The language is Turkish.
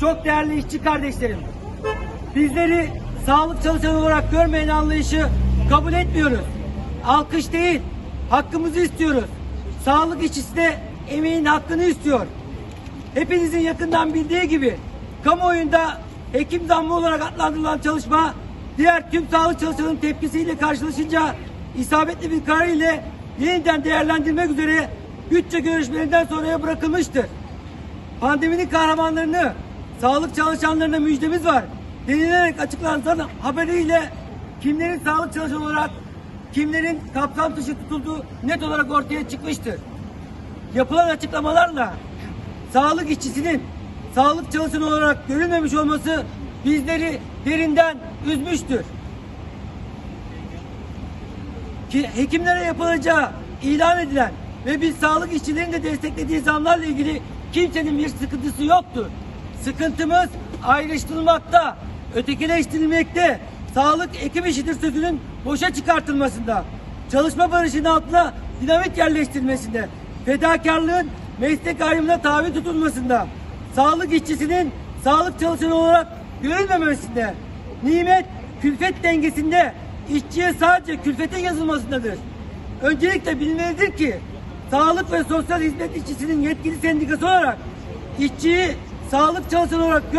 çok değerli işçi kardeşlerim. Bizleri sağlık çalışanı olarak görmeyen anlayışı kabul etmiyoruz. Alkış değil, hakkımızı istiyoruz. Sağlık işçisi de emeğin hakkını istiyor. Hepinizin yakından bildiği gibi kamuoyunda hekim zammı olarak adlandırılan çalışma diğer tüm sağlık çalışanının tepkisiyle karşılaşınca isabetli bir karar ile yeniden değerlendirmek üzere bütçe görüşmelerinden sonraya bırakılmıştır. Pandeminin kahramanlarını, sağlık çalışanlarına müjdemiz var. Denilerek açıklanan haberiyle kimlerin sağlık çalışanı olarak kimlerin kapsam dışı tutulduğu net olarak ortaya çıkmıştır. Yapılan açıklamalarla sağlık işçisinin sağlık çalışanı olarak görülmemiş olması bizleri derinden üzmüştür. Ki hekimlere yapılacağı ilan edilen ve biz sağlık işçilerinin de desteklediği zamlarla ilgili kimsenin bir sıkıntısı yoktur. Sıkıntımız ayrıştırılmakta, ötekileştirilmekte, sağlık ekip işidir sözünün boşa çıkartılmasında, çalışma barışının altına dinamit yerleştirilmesinde, fedakarlığın meslek ayrımına tabi tutulmasında, sağlık işçisinin sağlık çalışanı olarak görülmemesinde, nimet külfet dengesinde işçiye sadece külfetin yazılmasındadır. Öncelikle bilmelidir ki sağlık ve sosyal hizmet işçisinin yetkili sendikası olarak işçiyi sağlık çalışanı olarak